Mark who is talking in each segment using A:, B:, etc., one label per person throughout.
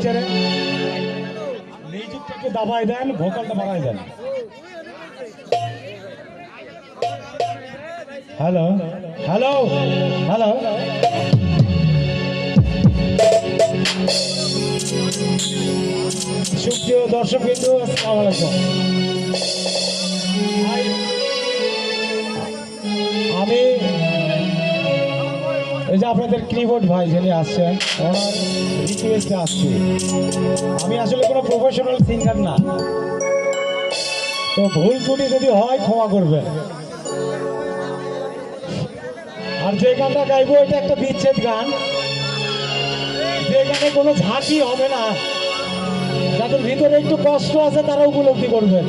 A: আছে মিউজিকটাকে দাবায় দেন, ভোকালটা বাড়ায় দেন। Hello hello hello. সুপ্রিয় দর্শক বিন্দু, আসসালামু আলাইকুম। আপনাদের কিবোর্ড ভাই যিনি আসছেন, ওনার রিকোয়েস্টে আসছি। আমি আসলে কোনো প্রফেশনাল সিঙ্গার না। তো ভুল ত্রুটি যদি হয়, ক্ষমা করবেন। আর যে গানটা গাইবো, এটা একটা বিচ্ছেদ গান। যে গানে কোনো ঝাঁকি হবে না। যাদের ভিতরে একটু কষ্ট আছে, তারা উপলব্ধি করবেন।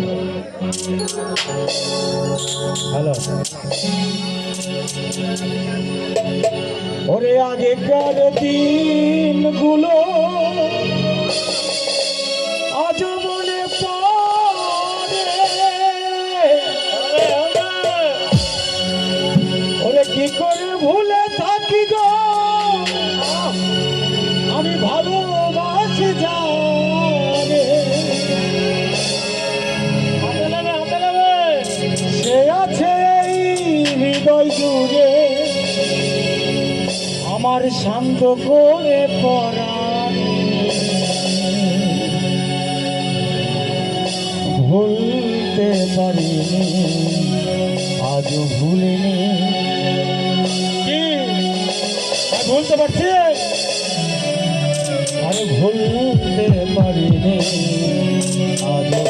A: হ্যালো। ওরে আগেকার দিনগুলো শান্ত করে পরাণ ভুলতে পারিনি আজও ভুলিনি। ভুলতে পারছি? আরে ভুলতে পারিনি আজও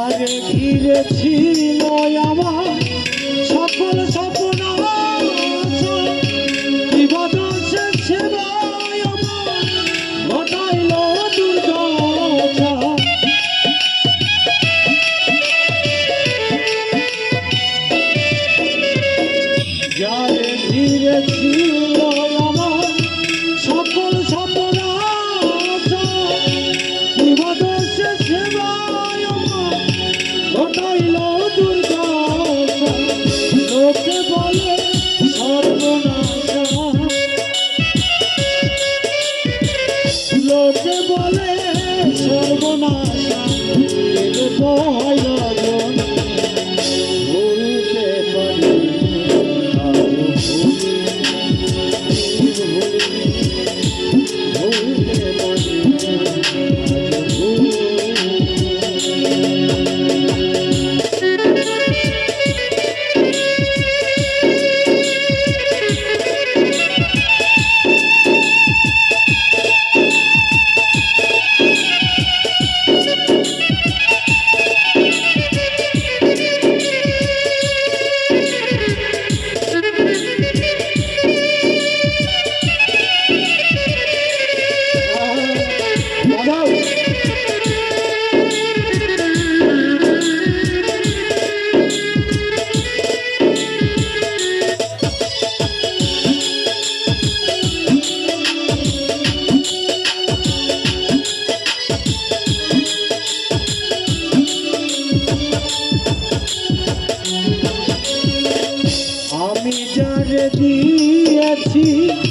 A: যারে ঘিরেছিল আমার লোকে বলে সর্বনাশা। হয় আমি